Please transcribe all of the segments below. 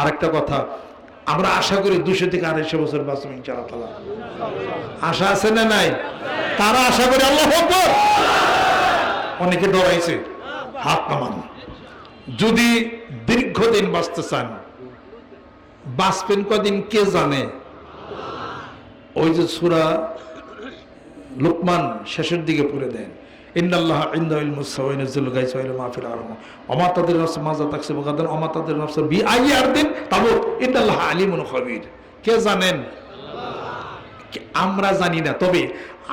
আরেকটা কথা, আমরা আশা করি দুশো থেকে আড়াইশো বছর বাঁচব ইনশাআল্লাহ। আশা আছে না নাই? তারা আশা করে আল্লাহ অনেকে ডরাইছে হাত নামান। যদি দীর্ঘদিন বাঁচতে চান, বাঁচবেন কদিন কে জানে? ওই যে সুরা লোকমান শেষের দিকে পড়ে দেন। ইন্নাল্লাহ ইন্দাউল মুসাওয়াইনাজুল গাইস ওয়াইল মাহফিল তাদের নফস মাজা তাদের নফস বি আইয়ার দিন তাবু ইন্নাল্লাহ আলিমুন খবীর। কে জানেন? আমরা জানি না তবে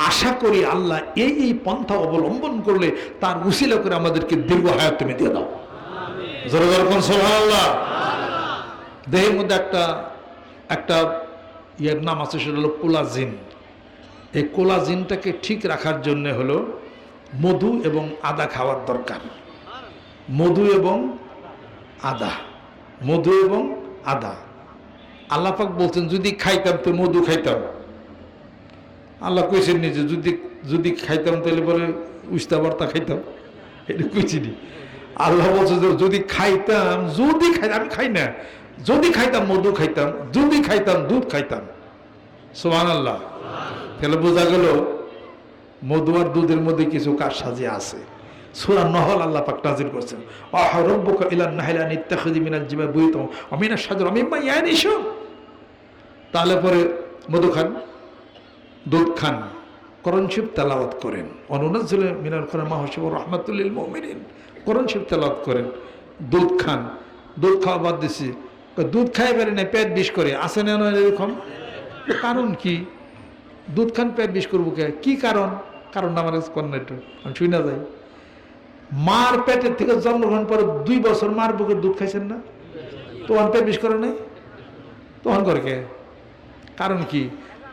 আশা করি আল্লাহ এই এই পন্থা অবলম্বন করলে তার উসিলা করে আমাদেরকে দীর্ঘ হায়াত তুমি দিয়ে দাও। জোরে জোরে কোন সুবহানাল্লাহ। দেহের মধ্যে একটা একটা ইয়ের নাম আছে সেটা হলো কোলাজিন। এই কোলাজিনটাকে ঠিক রাখার জন্য হলো মধু এবং আদা খাওয়ার দরকার। মধু এবং আদা। মধু এবং আদা। আল্লাপাক বলছেন, যদি খাইতাম তো মধু খাইতাম। আল্লাহ কইছেন নিজে যদি যদি খাইতাম তাহলে বলে উস্তা বার্তা খাইতাম। এটা কইছিনি আল্লাহ বলছে যদি খাইতাম যদি খাইতাম আমি খাই না। যদি খাইতাম, মধু খাইতাম। যদি খাইতাম, দুধ খাইতাম। সোহান আল্লাহ তাহলে বোঝা গেল মধু আর দুধের মধ্যে কিছু কাজ সাজে আছে। সুরা নহল আল্লাহ পাক করছেন। আহ, রব্বুকা ইলা নাহিলা মিনাল আমিনা সাজর ইয়ানিশু। তাহলে পরে মধু খান, দুধ খান করণ শিব তেলাওয়াত করেন। অনুনাজুল মিনাল কোরআন মাহসিব রহমাতুল্লিল মুমিনিন। করণ শিব তেলাওয়াত করেন, দুধ খান। দুধ খাওয়া বাদ দিছি। দুধ খাই পারে না পেট বিষ করে। আসে না না এরকম? কারণ কি? দুধ খান পেট বিষ করব কে? কি কারণ? কারণ আমার একটু, আমি শুই না যাই। মার পেটের থেকে জন্মগ্রহণ পরে দুই বছর মার বুকে দুধ খাইছেন না? তখন পেট বিষ করে নাই? তখন করে কে? কারণ কি?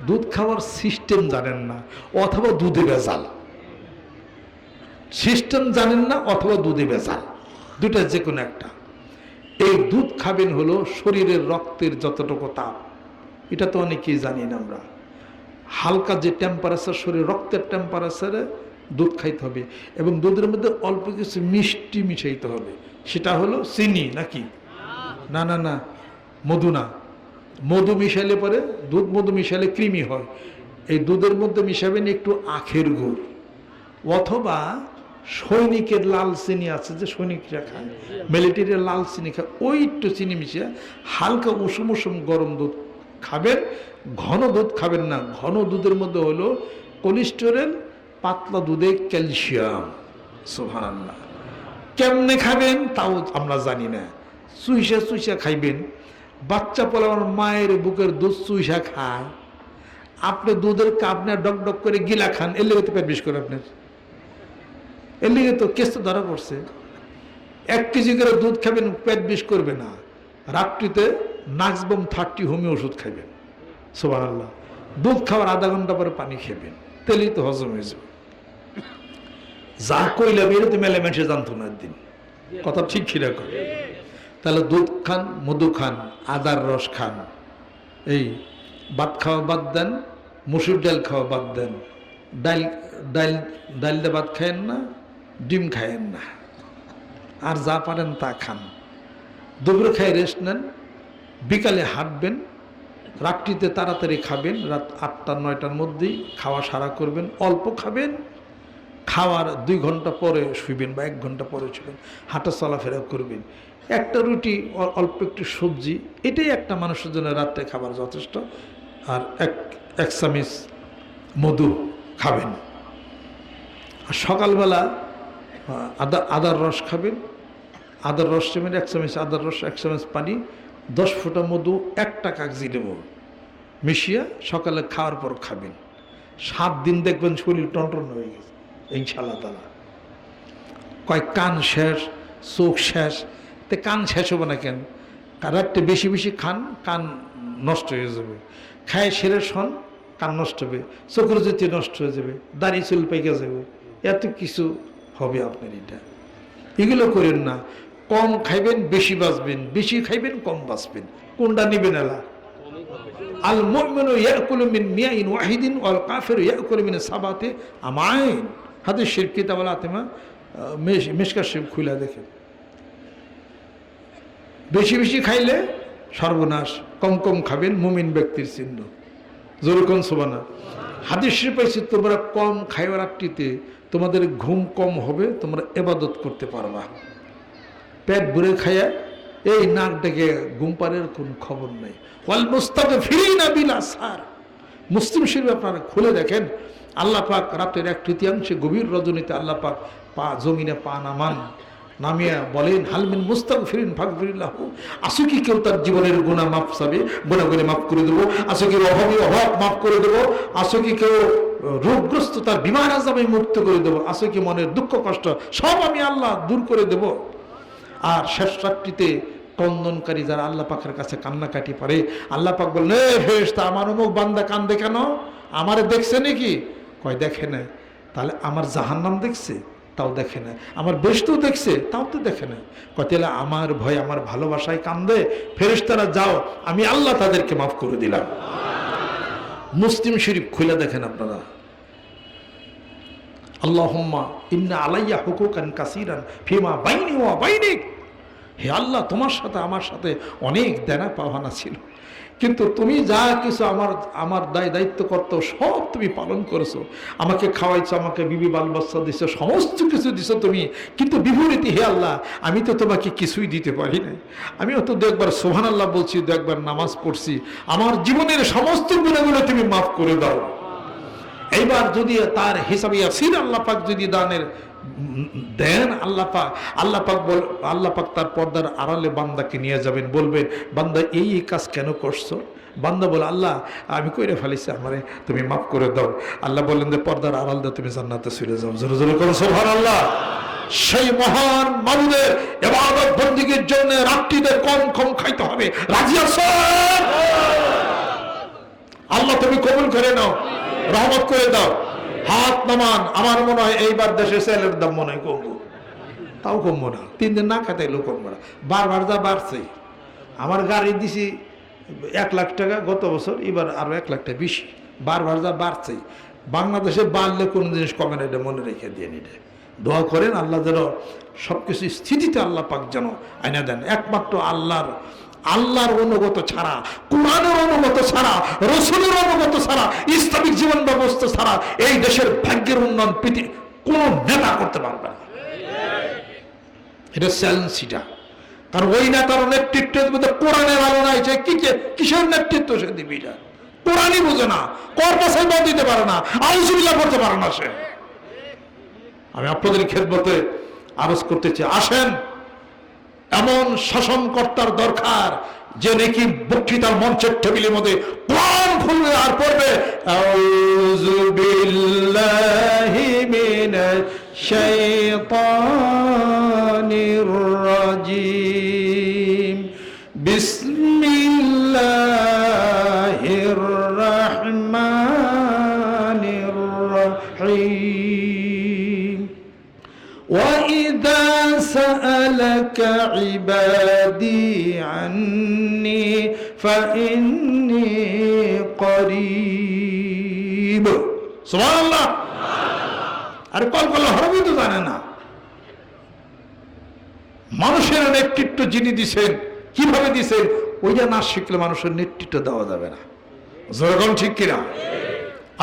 দুধ খাওয়ার সিস্টেম জানেন না, অথবা দুধে ভেজাল। সিস্টেম জানেন না, অথবা দুধে ভেজাল। দুটা যে কোনো একটা। এই দুধ খাবেন হলো শরীরের রক্তের যতটুকু তাপ। এটা তো অনেকেই জানি না আমরা। হালকা যে টেম্পারেচার শরীর রক্তের টেম্পারেচারে দুধ খাইতে হবে এবং দুধের মধ্যে অল্প কিছু মিষ্টি মিশাইতে হবে। সেটা হলো চিনি নাকি? না না না, মধু না। মধু মিশালে পরে দুধ মধু মিশালে কৃমি হয়। এই দুধের মধ্যে মিশাবেন একটু আখের গুড় অথবা সৈনিকের লাল চিনি আছে যে সৈনিকরা খায় মিলিটারির লাল চিনি খায়, ওই একটু চিনি মিশিয়ে হালকা উষুম উষুম গরম দুধ খাবেন, ঘন দুধ খাবেন না। ঘন দুধের মধ্যে হলো কোলেস্টেরল পাতলা দুধে ক্যালসিয়াম সোহান কেমনে খাবেন তাও আমরা জানি না। চুইসা চুইসা খাইবেন। বাচ্চা পলে আমার মায়ের বুকের দুধ চুইসা খায়। আপনি দুধের কাপ না ডক ডক করে গিলা খান, এর লেগে তো পেট করে আপনার। এর লেগে তো কেস তো ধরা পড়ছে। এক কেজি করে দুধ খাবেন, পেট বিষ করবে না। রাত্রিতে নাক্সবম থার্টি হোমিও ওষুধ খাইবেন। সোবাহ আল্লাহ দুধ খাওয়ার আধা ঘণ্টা পরে পানি খাবেন। তেলেই তো হজম হয়ে যাবে। যা কইলাম এটা তো মেলে মেশে জানতো না একদিন কথা ঠিক কীরকম তাহলে দুধ খান, মধু খান, আদার রস খান। এই ভাত খাওয়া বাদ দেন, মুসুর ডাল খাওয়া বাদ দেন। ডাল ডাল ডাল দিয়ে ভাত খায়েন না, ডিম খায়েন না। আর যা পারেন তা খান। দুপুরে খাই রেস্ট নেন। বিকালে হাঁটবেন, রাত্রিতে তাড়াতাড়ি খাবেন, রাত আটটা, নয়টার মধ্যেই খাওয়া সারা করবেন, অল্প খাবেন, খাওয়ার দুই ঘণ্টা পরে শুইবেন বা এক ঘণ্টা পরে শুবেন হাঁটা চলাফেরা করবেন। একটা রুটি অল্প একটু সবজি, এটাই একটা মানুষের জন্য রাত্রে খাবার যথেষ্ট। আর এক এক চামিচ মধু খাবেন। আর সকালবেলা, আদা, আদার রস খাবেন। আদার রস নেবেন এক চামচ আদার রস, এক চামচ পানি দশ ফোঁটা মধু, একটা কাগজি নেব মিশিয়ে সকালে খাওয়ার পর খাবেন। সাত দিন দেখবেন শরীর টনটন হয়ে গেছে ইনশাল্লাহ তালা কয়, কান শেষ, চোখ শেষ? তে কান শেষ হবে না কেন রাত্রে বেশি বেশি খান, কান নষ্ট হয়ে যাবে। খায় সেরে শন, কান নষ্ট হবে। চোখের জ্যোতি নষ্ট হয়ে যাবে, দাড়ি চুল পেকে যাবে। এত কিছু হবে আপনার এটা। এগুলো করেন না। কম খাইবেন, বেশি বাঁচবেন। বেশি খাইবেন, কম বাঁচবেন। কোনটা নিবেন এলা আল মুমিনু ইয়াকুলু মিন মিয়াইন ওয়াহিদিন ওয়াল কাফিরু ইয়াকুলু মিন সাবাতে আমাইন। আল আতিমা শরীফ খুলে দেখেন। বেশি বেশি খাইলে সর্বনাশ, কম কম খাবেন, মুমিন ব্যক্তির চিহ্ন। জোরকন সোবানা হাদিস পাইছি তোমরা কম খাইবার রাত্রিতে তোমাদের ঘুম কম হবে, তোমরা এবাদত করতে পারবা। পেট ভরে খাইয়া এই নাক ডেকে ঘুম পারের কোন খবর নেই। ওয়াল মুস্তাকে ফিরি না বিলা সার। মুসলিম শরীফ আপনারা খুলে দেখেন, আল্লাহ পাক রাতের এক তৃতীয়াংশে গভীর রজনীতে আল্লাহ পাক পা জমিনে পা নামান, নামিয়া বলেন হালমিন মুস্তাক ফিরিন ফাঁক ফিরিল্লাহ আসো কি কেউ তার জীবনের গুণা মাফ চাবে? গুণা গুণে মাফ করে দেবো। আসো কি অভাবী অভাব মাফ করে দেবো? আসো কি কেউ রোগগ্রস্ত তার বিমান আজামে মুক্ত করে দেবো? আসো কি মনের দুঃখ কষ্ট সব আমি আল্লাহ দূর করে দেবো? আর শেষ রাত্রিতে ক্রন্দনকারী যারা আল্লাহ পাকের কাছে কান্নাকাটি পারে আল্লাহ পাক বললেন, "এ ফেরেশতা, আমার অমুক বান্দা কান্দে কেন? আমারে দেখছে নাকি? কয়, দেখে নাই। তাহলে আমার জাহান্নাম দেখছে, তাও দেখে না আমার বেশতেও দেখছে, তাও তো দেখে না কয়, তাহলে আমার ভয়, আমার ভালোবাসায় কান্দে? ফেরেশতারা, যাও, আমি আল্লাহ তাদেরকে মাফ করে দিলাম। মুসলিম শরীফ খুলে দেখেন আপনারা। আল্লাহুম্মা ইন্না আলাইয়া হুকুকান কাসিরান ফিমা বাইনি ওয়া বাইনিক। হে আল্লাহ, তোমার সাথে আমার সাথে অনেক দেনা পাওয়ানা ছিল। কিন্তু তুমি যা কিছু আমার আমার দায় দায়িত্ব কর্ত, সব তুমি পালন করেছ। আমাকে খাওয়াইছো, আমাকে বিবি বাল বাচ্চা দিছো, সমস্ত কিছু দিছো তুমি। কিন্তু বিপরীতে, হে আল্লাহ, আমি তো তোমাকে কিছুই দিতে পারি না আমিও তো দু একবার সোহান আল্লাহ বলছি, দু একবার নামাজ পড়ছি। আমার জীবনের সমস্ত গুণাগুলো তুমি মাফ করে দাও। এইবার যদি তার হিসাবে আসির আল্লাহ পাক যদি দানের দেন, আল্লাহ পাক আল্লাহ পাক বল, আল্লাহ পাক তার পর্দার আড়ালে বান্দাকে নিয়ে যাবেন, বলবেন, বান্দা এই কাজ কেন করছ? বান্দা বলে, আল্লাহ, আমি কইরে ফেলেছি আমারে, তুমি মাফ করে দাও। আল্লাহ বললেন যে, পর্দার আড়াল দিয়ে তুমি জান্নাতে চলে যাও। জোরে জোরে করো সোভান আল্লাহ সেই মহান মানুষের এবাদত বন্দীগীর জন্য রাত্রিতে কম কম খাইতে হবে। রাজি আল্লাহ তুমি কবুল করে নাও। রহমত করে দাও। হাত নামান, আমার মনে হয় এইবার দেশে সেলের দাম মনে হয় কমবো। তাও কমবো না। তিন দিন না খাতে এলো কমবো না। বারবার যা বাড়ছে, আমার গাড়ি দিছি এক লাখ টাকা গত বছর, এবার আরও এক লাখ টাকা বেশি। বারবার যা বাড়ছে, বাংলাদেশে বাড়লে কোনো জিনিস কমে না এটা মনে রেখে দিয়ে নিতে। দোয়া করেন আল্লাহ যেন সব কিছু স্থিতিতে আল্লাহ পাক যেন আইনা দেন। একমাত্র আল্লাহর আল্লাহর অনুগত ছাড়া, কোরআনের অনুগত ছাড়া, রসুলের অনুগত ছাড়া, ইসলামিক জীবন ব্যবস্থা ছাড়া এই দেশের ভাগ্যের উন্নয়ন পৃথিবী কোন নেতা করতে পারবে না। এটা চ্যালেঞ্জ এটা। কারণ ওই নেতার নেতৃত্বের মধ্যে কোরআনের আলো নাই কি কিসের নেতৃত্ব সে দিবি এটা? কোরআনই বোঝে না কর পাশায় দিতে পারে না আউজুবিল্লা করতে পারে না সে। আমি আপনাদের খেদমতে আরজ করতে চাই, আসেন। এমন শাসনকর্তার দরকার যে নাকি বক্তৃতার মঞ্চের টেবিলের মধ্যে প্রাণ খুলবে আর পড়বে। বিস سألك عبادي عني فإني قريب سبحان الله আর কল কল হরবই তো জানে না মানুষের নেতৃত্ব যিনি দিছেন কিভাবে দিছেন ওইটা না শিখলে মানুষের নেতৃত্ব দেওয়া যাবে না যেরকম ঠিক কিনা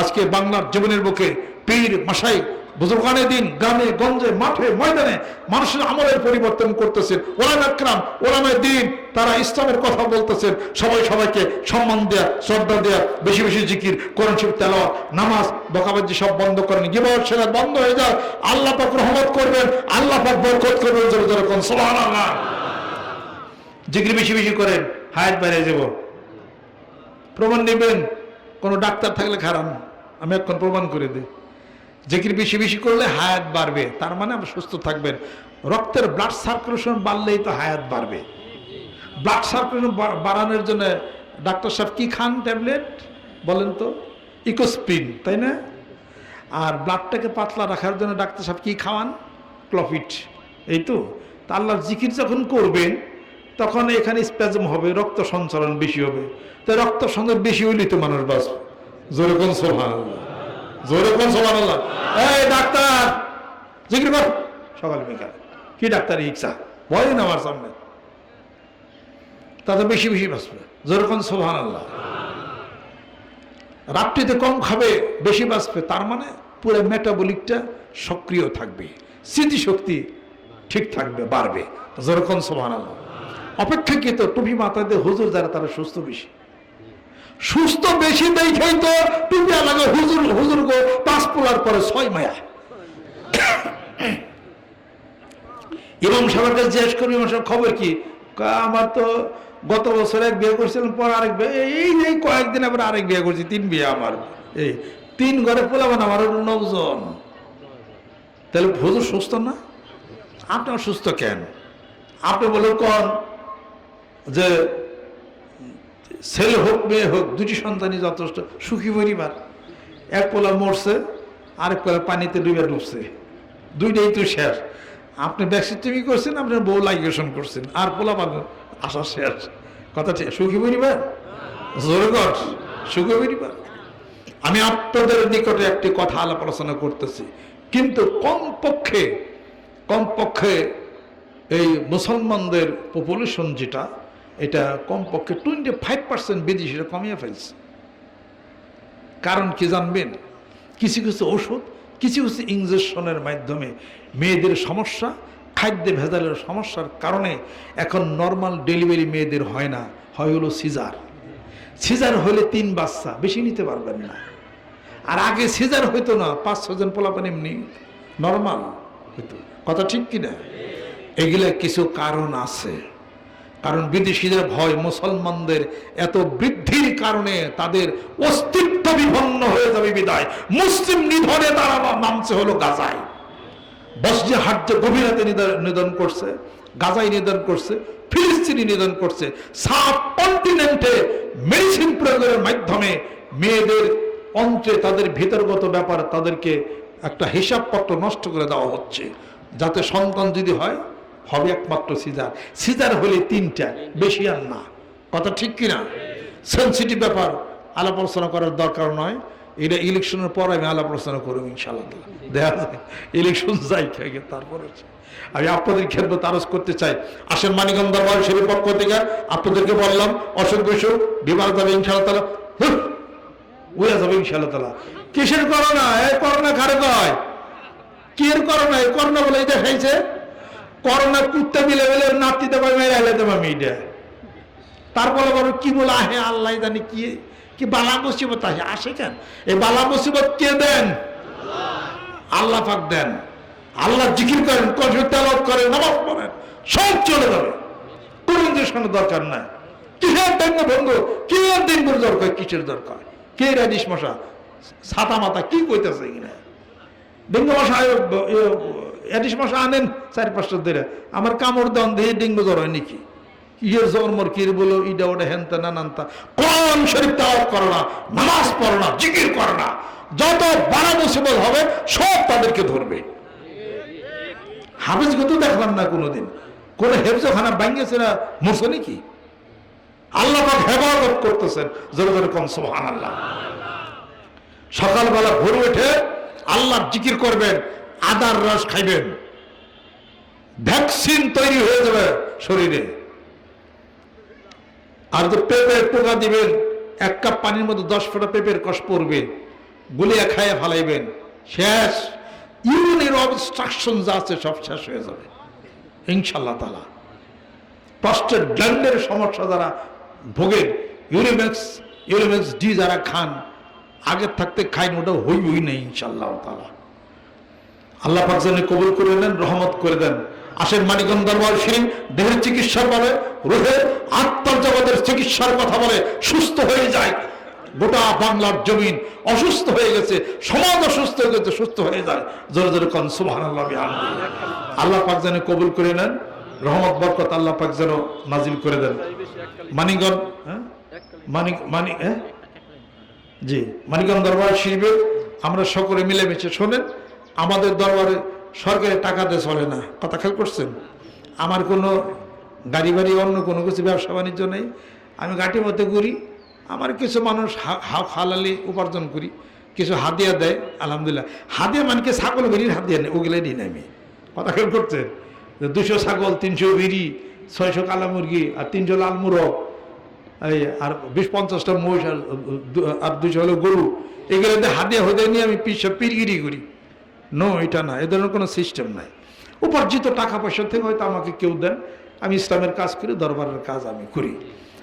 আজকে বাংলার জীবনের বুকে পীর মাসাই বুজুর্গানের দিন, গ্রামে, গঞ্জে, মাঠে, ময়দানে মানুষের আমলের পরিবর্তন করতেছেন। ওলাম একরাম ওলামের দিন, তারা ইসলামের কথা বলতেছেন। সবাই সবাইকে সম্মান দেয়া, শ্রদ্ধা দেয়া, বেশি বেশি জিকির, কোরআন শিব তেলাওয়াত, নামাজ, বকাবাজি সব বন্ধ করেন। গিবত সেরা বন্ধ হয়ে যায় আল্লাহ পাক রহমত করবেন, আল্লাহ পাক বরকত করবেন, জোরে জোরে কোন জিকির বেশি বেশি করেন, হায়াত বাইরে যাব প্রমাণ নেবেন, কোনো ডাক্তার থাকলে খারাপ আমি এখন প্রমাণ করে দিই। জিকির বেশি বেশি করলে হায়াত বাড়বে। তার মানে আপনি সুস্থ থাকবেন। রক্তের ব্লাড সার্কুলেশন বাড়লেই তো হায়াত বাড়বে। ব্লাড সার্কুলেশন বাড়ানোর জন্য ডাক্তার সাহেব কি খান ট্যাবলেট? বলেন তো, ইকোস্পিন, তাই না? আর ব্লাডটাকে পাতলা রাখার জন্য ডাক্তার সাহেব কি খাওয়ান? ক্লফিট। এই তো? তা আল্লাহর জিকির যখন করবেন, তখন এখানে স্প্যাজম হবে, রক্ত সঞ্চালন বেশি হবে। তাই রক্ত সঞ্চালন বেশি হইলেই তো মানুষ বাঁচবে। জোরে কোন সোহান তাতে বেশি বেশি বাঁচবে সোহান আল্লাহ রাত্রিতে কম খাবে, বেশি বাঁচবে, তার মানে পুরো মেটাবলিকটা সক্রিয় থাকবে। স্মৃতিশক্তি ঠিক থাকবে, বাড়বে। যেরকম সোহান আল্লাহ অপেক্ষাকৃত টুপি মাথাতে হুজুর যারা, তারা সুস্থ বেশি। সুস্থ বেশি দেখেই তো টুপি লাগে, হুজুর হুজুর গো, পাঁচ পোলার পরে ছয় মায়া। ইমাম সাহেবের কাছে জিজ্ঞেস করি ইমাম সাহেব, খবর কি? আমার তো গত বছর এক বিয়ে করছিলাম, পর আরেক বিয়ে, এই- এই কয়েকদিন আবার আরেক বিয়ে করছি, তিন বিয়ে আমার। এই, তিন ঘরে পোলাবেন আমার নজন। তাহলে হুজুর সুস্থ না? আপনার সুস্থ কেন? আপনি বলে কন যে ছেলে হোক, মেয়ে হোক, দুটি সন্তানই যথেষ্ট, সুখী পরিবার। এক পোলা মরছে, আরেক পোলা পানিতে ডুবে ডুবছে। দুইটাই তো শেষ। আপনি ব্যাকসিটমি করছেন, আপনার বউ লাইগেশন করছেন, আর পোলা পান আসা শেষ। কথা ঠিক? সুখী পরিবার? জোরে কর। সুখী পরিবার। আমি আপনাদের নিকটে একটি কথা আলাপ আলোচনা করতেছি। কিন্তু কমপক্ষে কমপক্ষে এই মুসলমানদের পপুলেশন যেটা এটা কমপক্ষে টোয়েন্টি ফাইভ পার্সেন্ট বিদেশিরা কমিয়ে ফেলছে। কারণ কি জানবেন? কিছু কিছু ওষুধ, কিছু কিছু ইঞ্জেকশনের মাধ্যমে মেয়েদের সমস্যা, খাদ্যে ভেজালের সমস্যার কারণে এখন নর্মাল ডেলিভারি মেয়েদের হয় না, হয় হলো সিজার। সিজার হলে তিন বাচ্চা, বেশি নিতে পারবেন না। আর আগে সিজার হইতো না, পাঁচ ছজন পোলাপান এমনি নর্মাল হইতো। কথা ঠিক কিনা? এগুলা কিছু কারণ আছে। কারণ বিদেশিদের ভয় মুসলমানদের এত বৃদ্ধির কারণে তাদের অস্তিত্ব বিভন্ন হয়ে যাবে বিদায়। মুসলিম নিধনে তারা নামছে হলো গাজায়। বসজে হাট্যে গভীরাতে নিধন- করছে গাজাই নিধন করছে, ফিলিস্তিনি নিধন করছে। সাব কন্টিনেন্টে মেডিসিন প্রয়োগের মাধ্যমে মেয়েদের অন্ত্রে তাদের ভিতরগত ব্যাপার তাদেরকে একটা হিসাবপত্র নষ্ট করে দেওয়া হচ্ছে। যাতে সন্তান যদি হয় হবে একমাত্র সিজার। সিজার হলে তিনটা, বেশি আর না। কথা ঠিক কিনা? সেন্সিটিভ ব্যাপার। আলাপ আলোচনা করার দরকার নয়। এটা ইলেকশনের পর আমি আলাপ আলোচনা করব ইনশাল্লাহ দেখা যায় ইলেকশন যাই খেয়ে আমি আপনাদের তারস করতে চাই। আসেন মানিকম দরবার পক্ষ থেকে আপনাদেরকে বললাম অসুখ বিসুখ বিমান যাবে ইনশাল্লাহ তালা যাবে ইনশাল্লাহ কিসের করোনা? এই করোনা খারে কয়? কি এর করোনা? এই করোনা বলে এটা খাইছে করোনা কুত্তে মিলে মিলে নাতি দেবা মেরে হেলে দেবা মেয়েটা। তারপরে বলো কি বলে, আহে আল্লাহ জানি কি কি বালা মুসিবত আসে। আসে কেন? এই বালা মুসিবত কে দেন? আল্লাহ পাক দেন। আল্লাহ জিকির করেন কঠোর তেলত করেন, নামাজ পড়েন, সব চলে যাবে। কোনো দরকার নাই। কিসের ডেঙ্গ ভঙ্গ? কি আর ডেঙ্গুর দরকার? কিসের দরকার? কে রাডিস মশা ছাতা মাথা কি কইতেছে কিনা ডেঙ্গু মশা এডিস মশা আনেন চার পাঁচটা ধরে আমার কামড় দেন দিয়ে ডেঙ্গু জ্বর হয় নাকি? ইয়ের জন্মর কি বলো? ইডা ওটা হেনতা নানান্তা কোন শরীফ তাওয়াত করো না, নামাজ পড়ো না, জিকির করো না। যত বড় মুসিবত হবে, সব তাদেরকে ধরবে। হাফিজকে তো দেখলাম না কোনোদিন। কোন হেফজখানা ভাঙ্গেছে না, মরছে নাকি? আল্লাহ পাক হেফাজত করতেছেন, জোরে জোরে কম সোহান আল্লাহ সকালবেলা ভোর উঠে আল্লাহ জিকির করবেন আদার রস খাইবেন। ভ্যাকসিন তৈরি হয়ে যাবে শরীরে। আর যে পেঁপের পোকা দিবেন, এক কাপ পানির মধ্যে দশ ফোঁটা পেঁপের কষ পড়বে, গুলিয়া খাইয়া ফালাইবেন। শেষ। ইউরিনের অবস্ট্রাকশন যা আছে সব শেষ হয়ে যাবে। ইনশাল্লাহ তালা প্রস্টেট গ্ল্যান্ডের সমস্যা যারা ভোগেন, ইউরিমেক্স ইউরিমেক্স ডি যারা খান, আগের থাকতে খাইন, ওটা হই নেই ইনশাল্লাহ তালা আল্লাহ পাক যেন কবুল করে নেন, রহমত করে দেন। আসেন মানিকগঞ্জ দরবার শরীফ দেহের চিকিৎসার বলে রোহের আত্মার জগতের চিকিৎসার কথা বলে সুস্থ হয়ে যায়। গোটা বাংলার জমিন অসুস্থ হয়ে গেছে, সমাজ অসুস্থ হয়ে গেছে, সুস্থ হয়ে যায়। জোরে জোরে কন সুবহান আল্লাহ পাক যেন কবুল করে নেন, রহমত, বরকত আল্লাহ পাক যেন নাজিল করে দেন। মানিকগঞ্জ হ্যাঁ? মানিক মানিক হ্যাঁ? জি, মানিকগঞ্জ দরবার শিল্পে আমরা সকলে মিলেমিশে শোনেন। আমাদের দরবারে সরকারের টাকা দিয়ে চলে না। কথা খেয়াল করছেন? আমার কোনো গাড়ি বাড়ি, অন্য কোনো কিছু ব্যবসা বাণিজ্য নেই। আমি গাটির মধ্যে ঘুরি, আমার কিছু মানুষ হা- হা- হালালি উপার্জন করি, কিছু হাদিয়া দেয়, আলহামদুলিল্লাহ। হাদিয়া মানে ছাগল বেরির হাদিয়া নেই ওগুলো নিই আমি। কথা খেয়াল করছেন? দুশো ছাগল, তিনশো বিড়ি, ছয়শো কালা মুরগি আর তিনশো লাল মুরগ, এই আর বিশ পঞ্চাশটা মহিষ আর দুশো হলো গরু, এগুলোতে হাতে হতে নিয়ে আমি পিস, পিরগিরি করি। নো এটা না। এ ধরনের কোনো সিস্টেম নাই। উপার্জিত টাকা পয়সা থেকে হয়তো আমাকে কেউ দেন। আমি ইসলামের কাজ করি, দরবারের কাজ আমি করি।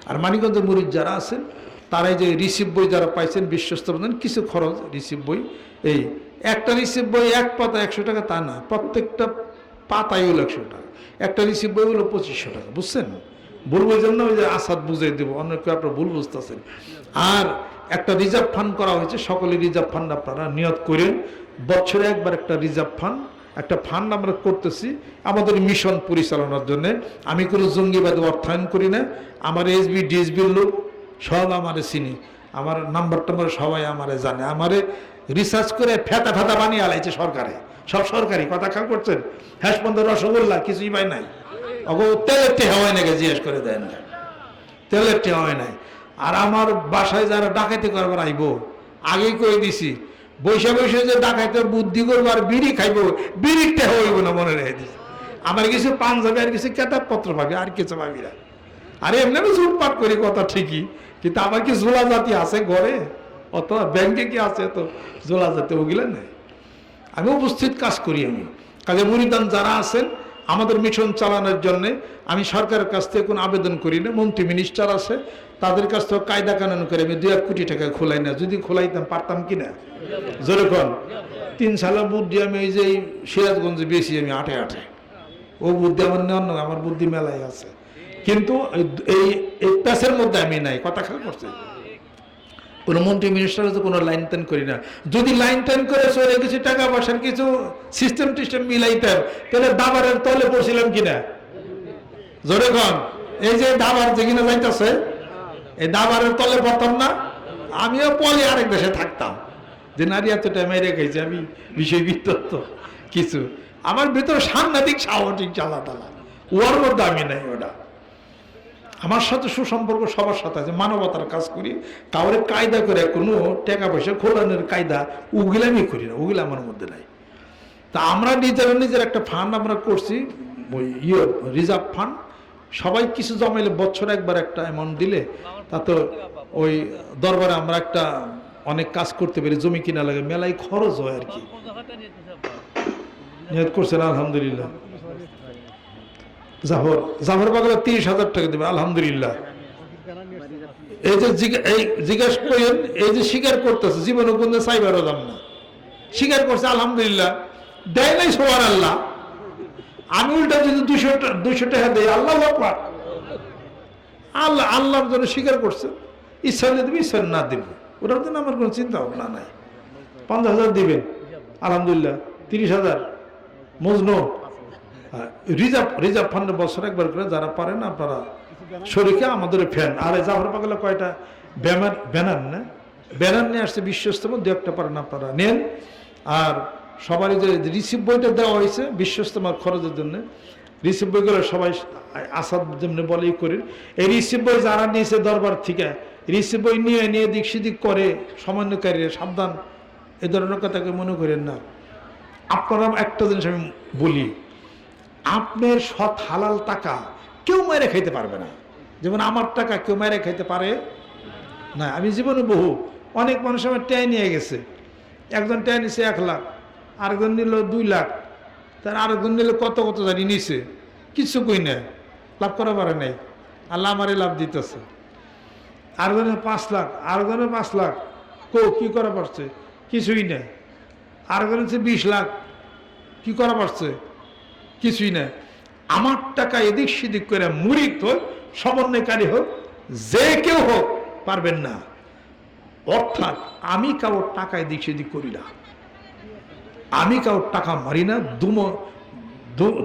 আর মানিকগঞ্জের মুরিদ যারা আছেন, তারাই যে রিসিভ বই যারা পাইছেন, বিশ্বস্ত কিছু খরচ রিসিভ বই, এই একটা রিসিভ বই এক পাতা একশো টাকা, তা না। প্রত্যেকটা পাতাই হলো একশো টাকা। একটা রিসিভ বই হলো পঁচিশশো টাকা, বুঝছেন? ভুল বুঝেন না, ওই যে আসাদ বুঝিয়ে দেবো অন্য কেউ আপনার ভুল বুঝতেছেন। আর একটা রিজার্ভ ফান্ড করা হয়েছে, সকলে রিজার্ভ ফান্ড আপনারা নিয়ত করেন। বছরে একবার একটা রিজার্ভ ফান্ড, একটা ফান্ড আমরা করতেছি আমাদের মিশন পরিচালনার জন্য। আমি কোনো জঙ্গিবাদী অর্থায়ন করি না। আমার এসবি ডিএসবির লোক সব আমারে চিনি। আমার নাম্বার টাম্বার সবাই আমারে জানে। আমারে রিসার্চ করে ফেতা ফেতা বানিয়ে আলাইছে সরকারে। সব সরকারি কথা খেয়াল করছেন। হ্যাস পর্যন্ত রসগোল্লা, কিছুই পাই নাই। অগো তেলের টেহা হয় নাকি জিজ্ঞেস করে দেন না। তেলের টেহা হয় নাই। আর আমার বাসায় যারা ডাকাতি করবার আইব, আগেই কয়ে দিছি, বৈশা বৈশা যে ডাকাইতে বুদ্ধি করব আর বিড়ি খাইব, বিড়ির টেহা হইব না মনে রেখে দিছি। আমার কিছু পাঞ্জাবি আর কিছু কেতাবপত্র পাবি, আর কিছু পাবি না। আরে এমনি আমি চুটপাট করি কথা ঠিকই, কিন্তু আমার কি জোলা জাতি আছে ঘরে? অত ব্যাংকে কি আছে তো জোলা জাতি ওগুলো নেই। আমি উপস্থিত কাজ করি আমি। কাজে মুরিদান যারা আছেন, আমাদের মিশন চালানোর জন্য আমি সরকারের কাছ থেকে কোনো আবেদন করি না, মন্ত্রী মিনিস্টার আছে তাদের কাছ থেকে কায়দা কানুন করে আমি দু এক কোটি টাকা খোলাই না। যদি খোলাইতাম, পারতাম কি না? যেরকম তিন সালের বুদ্ধি আমি এই যে সিরাজগঞ্জে বেশি আমি আটে আটে। ও বুদ্ধি আমার নেওয়ার নয়, আমার বুদ্ধি মেলায় আছে। কিন্তু এই- প্যাসের মধ্যে আমি নাই, কথা খেয়াল করছি। কোনো মন্ত্রী মিনিস্টার কোনো লাইন টাইন করি না। যদি লাইন টাইন করে চলে কিছু টাকা পয়সার কিছু সিস্টেম টিস্টেম মিলাইতাম, তাহলে দাবারের তলে পড়ছিলাম কিনা জোরে এই যে দাবার যেখানে যাইতেছে এই দাবারের তলে পড়তাম না। আমিও পলে আরেক দেশে থাকতাম। যে নারী এতটা মেরে খাইছে, আমি বিষয় বিতত্ত কিছু। আমার ভিতরে সাংঘাতিক সাহসিক জ্বালা তালা ওর মধ্যে আমি নাই ওটা। আমার সাথে সুসম্পর্ক সবার সাথে আছে, মানবতার কাজ করি। কাউরে কায়দা করে কোনো টাকা পয়সা, খোলানোর কায়দা ওগুলো আমি করি না ওগুলো আমার মধ্যে নাই। তা আমরা নিজেরা নিজের একটা ফান্ড আমরা করছি, ওই ইয়ে রিজার্ভ ফান্ড সবাই কিছু জমাইলে বছর একবার একটা অ্যামাউন্ট দিলে, তা তো ওই দরবারে আমরা একটা অনেক কাজ করতে পারি, জমি কিনা লাগে, মেলায় খরচ হয় আর কি। করছেন, আলহামদুলিল্লাহ। তিরিশ হাজার টাকা দেবে, আলহামদুলিল্লাহ। এই যে এই জিজ্ঞেস করেন, এই যে স্বীকার করতেছে জীবনে সাইবারও দাম না। স্বীকার করছে, আলহামদুলিল্লাহ। দেয় নাই সোয়ার আল্লাহ। আমি উল্টা যদি দুশো দুশো টাকা দেয়, আল্লাহ আকবার। আল্লাহ, আল্লাহর জন্য স্বীকার করছে। ঈশ্বর হলে দেবে হলে না দেবে। ওটার জন্য আমার কোনো চিন্তা ভাবনা নাই। পঞ্চাশ হাজার দিবেন। আলহামদুলিল্লাহ, তিরিশ হাজার। মজনু। রিজার্ভ রিজার্ভ ফান্ডে বছর একবার করে যারা পারেন আপনারা শরীরকে আমাদের ফ্যান। আর এই জাফর পাগলা কয়টা? ব্যানার ব্যানার না? ব্যানার নিয়ে আসছে বিশ্বস্তম দু একটা পারেন আপনারা। নেন। আর সবারই যে রিসিভ বইটা দেওয়া হয়েছে বিশ্বস্তমার খরচের জন্য। রিসিভ বইগুলো সবাই আসাদ যেমনি বলেই করি। এই রিসিভ বই যারা নিয়েছে দরবার থেকে রিসিভ বই নিয়ে নিয়ে দিক সিদিক করে সমন্বয়কারী সাবধান। এ ধরনের কথাকে মনে করেন না। আপনারা একটা জিনিস আমি বলি, আপনার সৎ হালাল টাকা কেউ মেরে খাইতে পারবে না। যেমন আমার টাকা কেউ মেরে খাইতে পারে না। আমি জীবনে বহু, অনেক মানুষ আমার ট্যায় নিয়ে গেছে। একজন ট্যায় নিছে এক লাখ। আরেকজন নিল দুই লাখ। তার আরেকজন নিল কত কত জানি নিছে। কিছু কই না লাভ করা পারে নাই। আল্লাহ আমারে লাভ দিতেছে। আরেকজনের পাঁচ লাখ আরেকজনের পাঁচ লাখ। কো, কি করা পারছে? কিছুই না আরেকজন হচ্ছে বিশ লাখ। কি করা পারছে? কিছুই না আমার টাকা এদিক সেদিক করে মুড়িদ হোক সমন্বয়কারী হোক, যে কেউ হোক, পারবেন না। অর্থাৎ আমি কারোর টাকা এদিক সেদিক করি না। আমি কারোর টাকা মারি না, দুম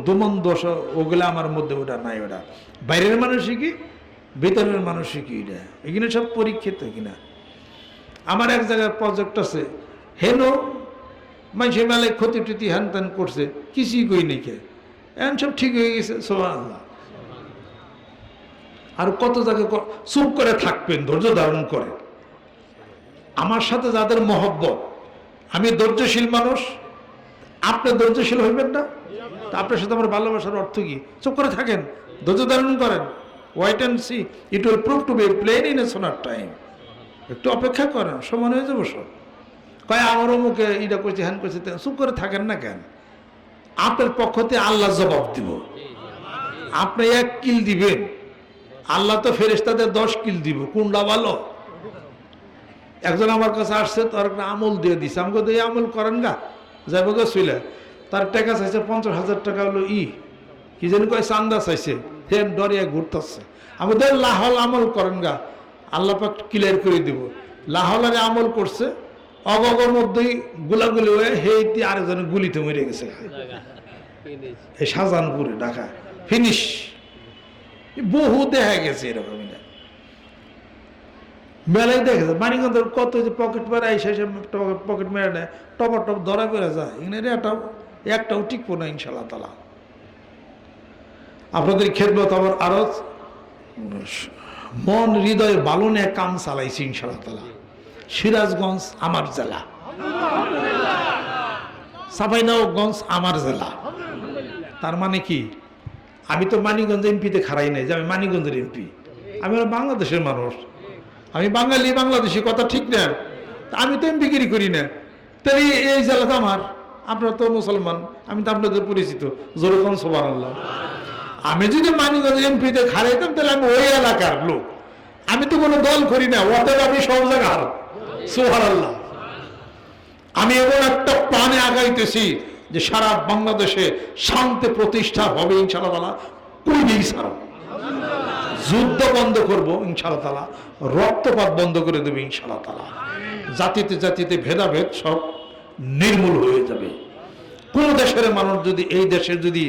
দুমন দোষ ওগুলা আমার মধ্যে ওটা নাই ওটা। বাইরের মানুষই কি? ভেতরের মানুষই কি এটা? এখানে সব পরীক্ষিত কিনা? আমার এক জায়গায় প্রজেক্ট আছে। হেনো মানুষে মেলায় ক্ষতি টতি হ্যান ত্যান করছে, কিছুই কই নেই কে। এখন সব ঠিক হয়ে গেছে আল্লাহ আর কত জায়গায় চুপ করে থাকবেন, ধৈর্য ধারণ করে। আমার সাথে যাদের মহব্বত, আমি ধৈর্যশীল মানুষ আপনি ধৈর্যশীল হইবেন না? তা আপনার সাথে আমার ভালোবাসার অর্থ কি? চুপ করে থাকেন, ধৈর্য ধারণ করেন। Wait and see it will prove to be plain in a sooner time একটু অপেক্ষা করেন সমান হয়ে যাব সব। কয় আমারও মুখে এটা করছে হ্যান করছে চুপ করে থাকেন না কেন? আপনার পক্ষতে আল্লাহ জবাব দিব। আপনি এক কিল দিবেন। আল্লাহ তো ফেরেস্তাদের দশ কিল দিব। কোনটা ভালো? একজন আমার কাছে আসছে, তার আমল দিয়ে দিছে। আমাকে তো এই আমল করেন গা। যাইব গা শুইলে তার টাকা চাইছে পঞ্চাশ হাজার টাকা হলো ই। কি জানি কয় চান্দা চাইছে। হে ডরিয়া ঘুরতেছে। আমাদের লাহল আমল করেন গা। আল্লাহ পাক ক্লিয়ার করে দিব। লাহলারে আমল করছে। অগগর মধ্যেই গুলাগুলি হয়ে হেইতে আরেকজনে গুলিতে মরে গেছে। এই শাহজাহানপুরে ঢাকা ফিনিশ বহু দেখা গেছে এরকম মেলায় দেখেছে, মানিকগঞ্জের কত যে পকেট মারা এসে এসে পকেট মেরে নেয় টপর টপ ধরা পড়ে যায়। এখানে একটাও একটাও টিকবো না ইনশাল্লাহ তালা আপনাদের খেদমত আমার আরও মন, হৃদয় বালনে কাম চালাইছি ইনশাল্লাহ তালা সিরাজগঞ্জ আমার জেলা। সাফাইনাওগঞ্জ আমার জেলা। তার মানে কি? আমি তো মানিকগঞ্জ এমপিতে খারাই নাই যে আমি মানিকগঞ্জের এমপি। আমি বাংলাদেশের মানুষ। আমি বাঙালি, বাংলাদেশি, কথা ঠিক না। আমি তো এমপিগিরি করি না। তাই এই জেলা তো আমার। আপনারা তো মুসলমান, আমি তো আপনাদের পরিচিত। জোরকম সোবান আল্লাহ আমি যদি মানিকগঞ্জ এমপিতে খারাইতাম তাহলে আমি ওই এলাকার লোক। আমি তো কোনো দল করি না, অতএব আমি সব জায়গার। সোহার আল্লাহ আমি এমন একটা প্রাণে আগাইতেছি যে সারা বাংলাদেশে শান্তি প্রতিষ্ঠা হবে, ইনশাআল্লাহ তালা কইবেই সারা যুদ্ধ বন্ধ করব, ইনশাল্লাহ তালা রক্তপাত বন্ধ করে দেবে, ইনশাল্লাহ তালা জাতিতে জাতিতে ভেদাভেদ সব নির্মূল হয়ে যাবে। কোন দেশের মানুষ যদি, এই দেশের যদি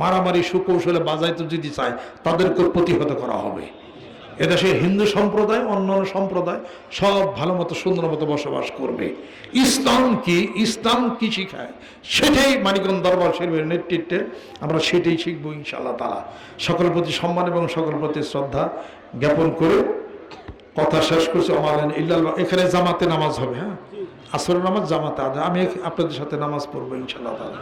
মারামারি, সুকৌশলে বাজাইতে যদি চায় তাদেরকে প্রতিহত করা হবে। এদেশে হিন্দু সম্প্রদায় অন্যান্য সম্প্রদায় সব ভালো মতো, সুন্দর মতো বসবাস করবে। ইসলাম কি? ইসলাম কি শিখায়? সেটাই মানিকগঞ্জ দরবার শরীফের নেতৃত্বে আমরা সেটাই শিখব ইনশাআল্লাহ তালা সকলের প্রতি সম্মান এবং সকলের প্রতি শ্রদ্ধা জ্ঞাপন করে কথা শেষ করছি। আমার ইল্লাল্লাহ এখানে জামাতে নামাজ হবে হ্যাঁ? আসরের নামাজ জামাতে আদায় আমি আপনাদের সাথে নামাজ পড়ব ইনশাআল্লাহ তালা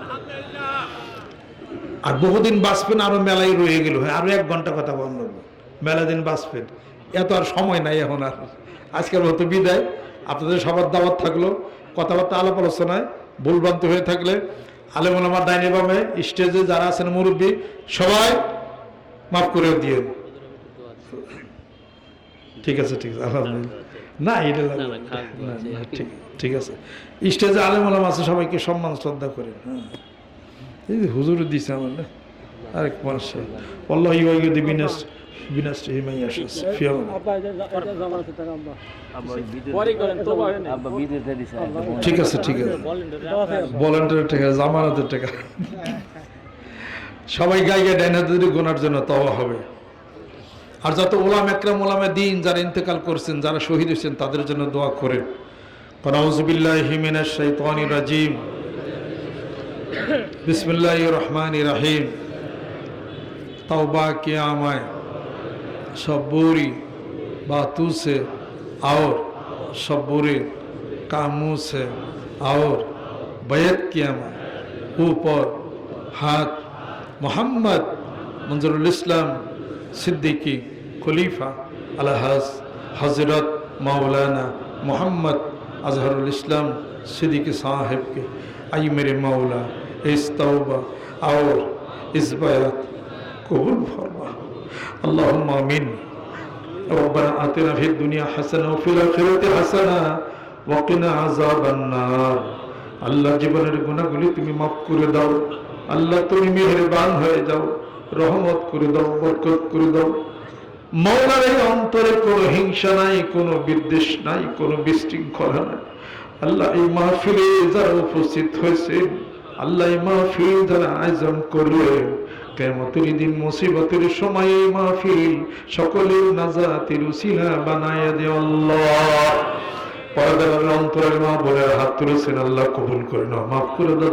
আর বহুদিন বাঁচবেন, আরও মেলায় রয়ে গেল হ্যাঁ? আরও এক ঘণ্টা কথা বন্ধ মেলা দিন বাঁচবেন এত আর সময় নাই এখন আর। আজকের মতো বিদায়। আপনাদের সবার দাওয়াত থাকল। কথাবার্তা আলাপ আলোচনায় ভুলভ্রান্তি হয়ে থাকলে আলেমুল আমার ডাইনি বামে স্টেজে যারা আছেন মুরব্বী সবাই মাফ করে দিয়ে ঠিক আছে ঠিক আছে আলহামদুলিল্লাহ। না এটা ঠিক ঠিক আছে। স্টেজে আলেমুল আছে সবাইকে সম্মান শ্রদ্ধা করে হ্যাঁ। এই হুজুর দিছে আমার না। আরেক মানুষ আল্লাহ ইউদি মাইয়া ঠিক আছে ঠিক আছে টাকা জামানতের টাকা সবাই গোনার জন্য তওয়া হবে আর যত ওলাম একরাম ওলামে দিন যারা ইন্তেকাল করছেন যারা শহীদ হয়েছেন তাদের জন্য দোয়া করেন কনাউজবিল্লাহ হিমিনা শৈতানি রাজিম বিসমিল্লাহ রহমান রাহিম मैं सब बुरी बातों से और सब बुरे कामों से और बैत किया मैं ऊपर हाथ मोहम्मद मंजरुल इस्लाम सिद्दीकी खलीफा अलहज हजरत मौलाना मोहम्मद अजहरुल इस्लाम सिद्दीकी साहिब के आई मेरे मौला इस तौबा और इस बयात कबूल फरमा اللهم آمين ربنا آتنا في الدنيا حسنة وفي الآخرة حسنة وقنا عذاب النار আল্লাহ জীবনের গুণাগুলি তুমি মাফ করে দাও। আল্লাহ, তুমি মেহেরবান হয়ে যাও। রহমত করে দাও, বরকত করে দাও। মৌলার এই অন্তরে কোনো হিংসা নাই, কোনো বিদ্বেষ নাই, কোনো বিশৃঙ্খলা নাই। আল্লাহ এই মাহফিলে যারা উপস্থিত হয়েছে, আল্লাহ এই মাহফিল যারা আয়োজন করলেন কেমতের দিন মুসিবতের সময় মাহফিল সকলের নাজাতের উসিলা বানায় দে আল্লাহ।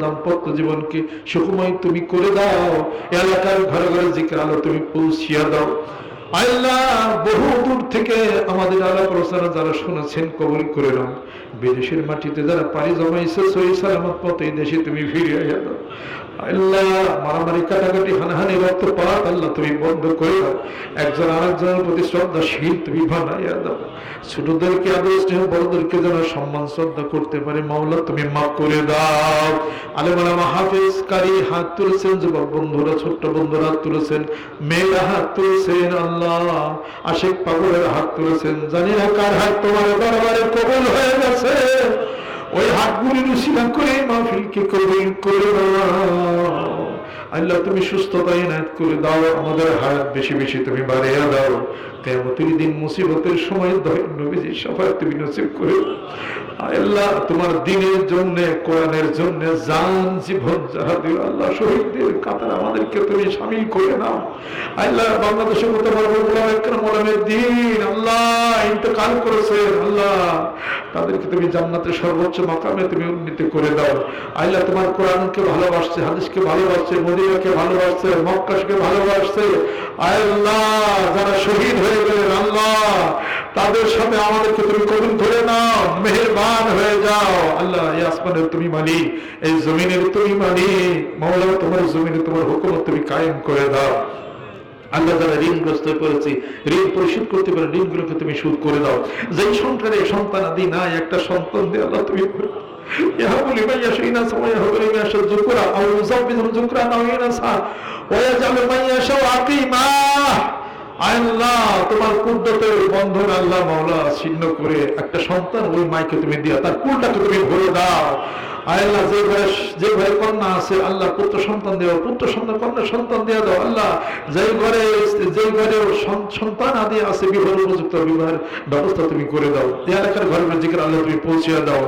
দাম্পত্য জীবনকে। সুখময় তুমি করে দাও। এলাকার ঘরে ঘরে জিকে আলো তুমি পৌঁছিয়া দাও। আল্লাহ বহু দূর থেকে আমাদের আলাপ আলোচনা যারা শুনেছেন, কবুল করে নাও। বিদেশের মাটিতে যারা পাড়ি জমাইছে সই সালামত পথে এই দেশে তুমি ফিরে দাও। আল্লাহ, মারামারি কাটাকাটি, হানাহানি, রক্তপাত, আল্লাহ তুমি বন্ধ করে দাও। একজন আরেকজনের প্রতি শ্রদ্ধাশীল তুমি দাও। ছোটদেরকে আদর স্নেহ, বড়দেরকে যেন সম্মান, শ্রদ্ধা করতে পারে। মাওলা, তুমি মাফ করে দাও। কারি হাত তুলেছেন, যুবক বন্ধুরা, ছোট্ট বন্ধুরা হাত তুলেছেন, মেয়েরা হাত তুলেছেন, আল্লাহ। আশেক পাগলের হাত তুলেছেন। জানি না কার হাত তোমার কবুল হয়ে গেছে। ওই হাতগুলি রুশিলা করে মাহফিলকে কবুল করে আল্লাহ, তুমি সুস্থতা ইনায়ত করে দাও। আমাদের হায়াত বেশি বেশি তুমি বাড়িয়ে দাও। দিন মুসিবতের তুমি তাদেরকে তুমি জান্নাতের সর্বোচ্চ মাকামে তুমি উন্নীত করে দাও। আল্লাহ, তোমার কোরআনকে ভালোবাসছে, হাদিসকে ভালোবাসছে মদিনাকে ভালোবাসছে, মক্কাশকে ভালোবাসছে। আল্লাহ, যারা শহীদ গেলেন আল্লাহ তাদের সাথে আমাদেরকে তুমি কবুল করে নাও মেহেরবান হয়ে যাও আল্লাহ এই আসমানের তুমি মালিক এই জমিনের তুমি মালিক মৌলা তোমার জমিনে তোমার হুকুম তুমি কায়েম করে দাও আল্লাহ যারা ঋণগ্রস্ত করেছি ঋণ পরিশোধ করতে পারে ঋণগুলোকে তুমি শোধ করে দাও যেই সংসারে সন্তান আদি নাই একটা সন্তান দিয়ে আল্লাহ তুমি করে দাও। يهب لمن يشاء إناثا ويهب لمن يشاء الذكورا أو يزوجهم ذكرانا وإناثا ويجعل من يشاء عقيما আল্লাহ, তোমার কুদ্রতের বন্ধন আল্লাহ মাওলা ছিন্ন করে একটা সন্তান ওই মাইকে তুমি দিয়া, তার কুলটাকে তুমি ভরে দাও। আল্লাহ যে ঘরে যে ঘরে কন্যা আছে, আল্লাহ পুত্র সন্তান দেও, পুত্র সন্তান, কন্যা সন্তান দিয়ে দাও, আল্লাহ যে ঘরে যে ঘরে সন্তান আদি আছে বিবাহ উপযুক্ত বিবাহের ব্যবস্থা তুমি করে দাও। এলাকার ঘরে আল্লাহ তুমি পৌঁছে দাও।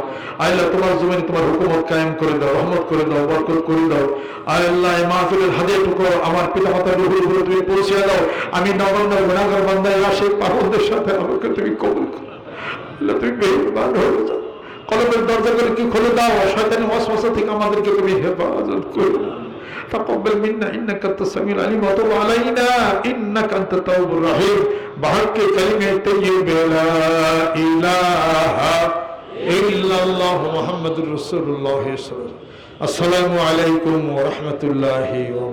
আল্লাহ তোমার জমিনে তোমার হুকুমত কায়েম করে দাও, রহমত করে দাও, বরকত করে দাও। আল্লাহ মাহফিলের হাদিয়াটুকু আমার পিতা মাতার তুমি পৌঁছে দাও। আমি নগণ্য গুণাগার বান্দায় আসে পাগলদের সাথে আমাকে তুমি কবুল করো। আল্লাহ তুমি মেহরবান হয়ে যাও। কলমের দরজা করে কি খুলে দাও শয়তানি ওয়াসওয়াসা থেকে আমাদেরকে তুমি হেফাজত করো تقبل منا انك انت السميع العليم وتب علينا انك انت التواب الرحيم بحق كلمه طيبه لا اله الا الله محمد رسول الله صلى الله عليه وسلم السلام عليكم ورحمه الله وبركاته